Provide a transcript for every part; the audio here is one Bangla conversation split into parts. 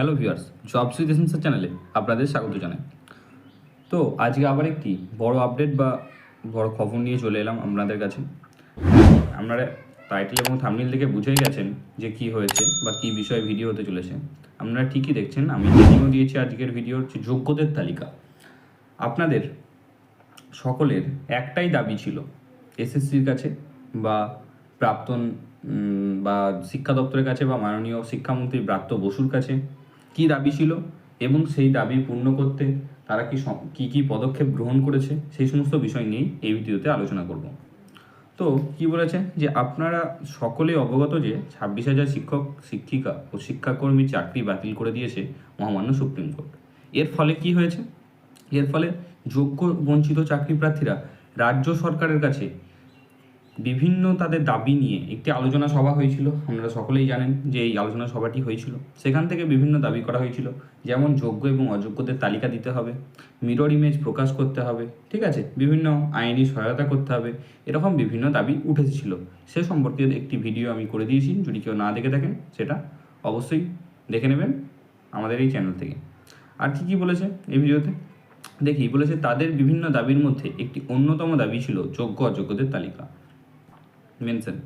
হ্যালো ভিউয়ার্স জব সিটিজেন্সের চ্যানেলে আপনাদের স্বাগত জানাই। তো আজকে আবার একটি বড় আপডেট বা বড় খবর নিয়ে চলে এলাম আপনাদের কাছে। আপনারা টাইটেল এবং থামনিল থেকে বুঝেই গেছেন যে কি হয়েছে বা কি বিষয়ে ভিডিও হতে চলেছে। আপনারা ঠিকই দেখছেন, আমি ভিডিও দিয়েছি আজকের ভিডিওর যে যোগ্যদের তালিকা। আপনাদের সকলের একটাই দাবি ছিল এসএসসির কাছে বা প্রাক্তন বা শিক্ষা দপ্তরের কাছে বা মাননীয় শিক্ষামন্ত্রী ব্রাত্য বসুর কাছে কি দাবি ছিল এবং সেই দাবি পূর্ণ করতে তারা কি কি কি পদক্ষেপ গ্রহণ করেছে, সেই সমস্ত বিষয় নিয়েই এই ভিডিওতে আলোচনা করব। তো কি বলেছে যে আপনারা সকলে অবগত যে ছাব্বিশ হাজার শিক্ষক, শিক্ষিকা ও শিক্ষাকর্মী চাকরি বাতিল করে দিয়েছে মহামান্য সুপ্রিম কোর্ট। এর ফলে কি হয়েছে? এর ফলে যোগ্য বঞ্চিত চাকরি প্রার্থীরা রাজ্য সরকারের কাছে বিভিন্ন তাদের দাবি নিয়ে একটি আলোচনা সভা হয়েছিল। আপনারা সকলেই জানেন যে এই আলোচনা সভাটি হয়েছিল। সেখান থেকে বিভিন্ন দাবি করা হয়েছিল, যেমন যোগ্য এবং অযোগ্যদের তালিকা দিতে হবে মিরর ইমেজ প্রকাশ করতে হবে, ঠিক আছে? বিভিন্ন আইনি সহায়তা করতে হবে, এরকম বিভিন্ন দাবি উঠেছিল। সে সম্পর্কে একটি ভিডিও আমি করে দিয়েছি, যদি কেউ না দেখে থাকেন, সেটা অবশ্যই দেখে নেবেন আমাদের এই চ্যানেল থেকে। আর কি কি বলেছে এই ভিডিওতে দেখি, বলেছে, তাদের বিভিন্ন দাবির মধ্যে একটি অন্যতম দাবি ছিল যোগ্য অযোগ্যদের তালিকা। মেনশন।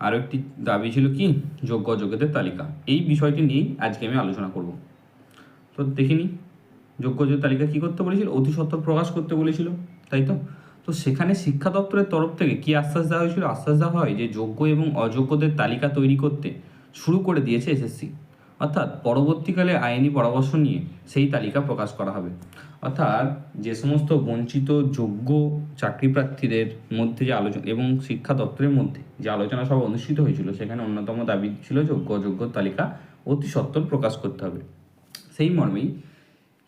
আরও একটি দাবি ছিল কি? যোগ্য অযোগ্যদের তালিকা। এই বিষয়টি নিয়েই আজকে আমি আলোচনা করব। তো দেখিনি যোগ্য অযোগ্য তালিকা কি করতে বলেছিল? অতি সত্তর প্রকাশ করতে বলেছিল, তাই তো? তো সেখানে শিক্ষা দপ্তরের তরফ থেকে কি আশ্বাস দেওয়া হয়েছিল? আশ্বাস দেওয়া হয় যে যোগ্য এবং অযোগ্যদের তালিকা তৈরি করতে শুরু করে দিয়েছে এসএসসি। অর্থাৎ পরবর্তীকালে আইনি পরামর্শ নিয়ে সেই তালিকা প্রকাশ করা হবে। অর্থাৎ যে সমস্ত বঞ্চিত, যোগ্য চাকরি প্রার্থীদের মধ্যে যে আলোচনা এবং শিক্ষা দপ্তরের মধ্যে যে আলোচনা সভা অনুষ্ঠিত হয়েছিল, সেখানে অন্যতম দাবি ছিল যোগ্য অযোগ্য তালিকা অতি সত্বর প্রকাশ করতে হবে। সেই মর্মেই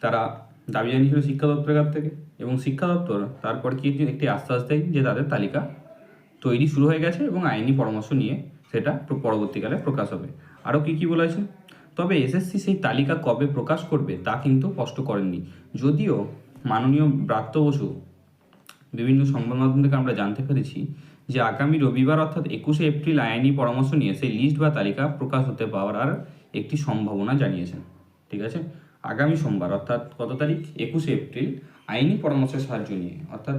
তারা দাবি জানিয়েছিল শিক্ষা দপ্তরের কাছ থেকে এবং শিক্ষা দপ্তর তারপর কি একটি আশ্বাস দেয় যে তাদের তালিকা তৈরি শুরু হয়ে গেছে এবং আইনি পরামর্শ নিয়ে সেটা পরবর্তীকালে প্রকাশ হবে। আরও কি কি বলেছে? তবে এসএসসি সেই তালিকা কবে প্রকাশ করবে তা কিন্তু স্পষ্ট করেননি। যদিও মাননীয় ব্রাত্য বসু বিভিন্ন সংবাদ মাধ্যম থেকে আমরা জানতে পেরেছি যে আগামী রবিবার অর্থাৎ একুশে এপ্রিল আইনি পরামর্শ নিয়ে সেই লিস্ট বা তালিকা প্রকাশ হতে পাওয়ার আর একটি সম্ভাবনা জানিয়েছেন। ঠিক আছে? আগামী সোমবার অর্থাৎ কত তারিখ? একুশে এপ্রিল আইনি পরামর্শের সাহায্য নিয়ে। অর্থাৎ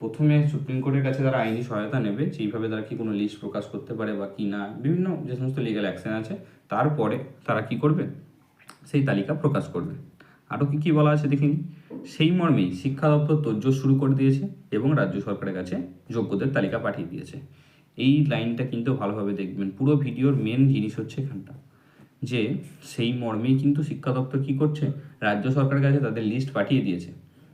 প্রথমে সুপ্রিম কোর্টের কাছে তারা আইনি সহায়তা নেবে, যেইভাবে তারা কি কোনো লিস্ট প্রকাশ করতে পারে বা কি না, বিভিন্ন যে সমস্ত লিগ্যাল অ্যাকশন আছে, তারপরে তারা কি করবে? সেই তালিকা প্রকাশ করবে। আরও কি কি বলা আছে দেখিনি? সেই মর্মেই শিক্ষা দপ্তর তোজ্জোর শুরু করে দিয়েছে এবং রাজ্য সরকারের কাছে যোগ্যদের তালিকা পাঠিয়ে দিয়েছে। এই লাইনটা কিন্তু ভালোভাবে দেখবেন, পুরো ভিডিওর মেন জিনিস হচ্ছে এখানটা। যে সেই মর্মেই কিন্তু শিক্ষা দপ্তর কী করছে? রাজ্য সরকারের কাছে তাদের লিস্ট পাঠিয়ে দিয়েছে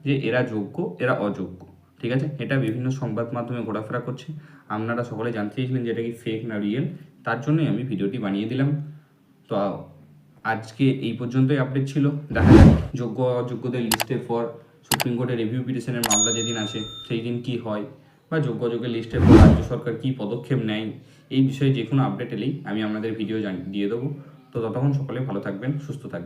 যে এরা যোগ্য, এরা অযোগ্য। ঠিক আছে? এটা বিভিন্ন সংবাদ মাধ্যমে ঘোরাফেরা করছে। আপনারা সকলে জানতে চেয়েছিলেন যে এটা কি ফেক না রিয়েল তার জন্যই আমি ভিডিওটি বানিয়ে দিলাম। তো, আজকে এই পর্যন্তই আপডেট ছিল। দেখা যাক, যোগ্য অযোগ্যদের লিস্টের পর সুপ্রিম কোর্টের রিভিউ পিটিশনের মামলা যেদিন আসে, সেই দিন কী হয়? বা যোগ্য অযোগ্যের লিস্টের পর রাজ্য সরকার কী পদক্ষেপ নেয়? এই বিষয়ে যে কোনো আপডেট এলেই আমি আপনাদের ভিডিও দিয়ে দেবো। তো, ততক্ষণ সকলে ভালো থাকবেন, সুস্থ থাকবেন।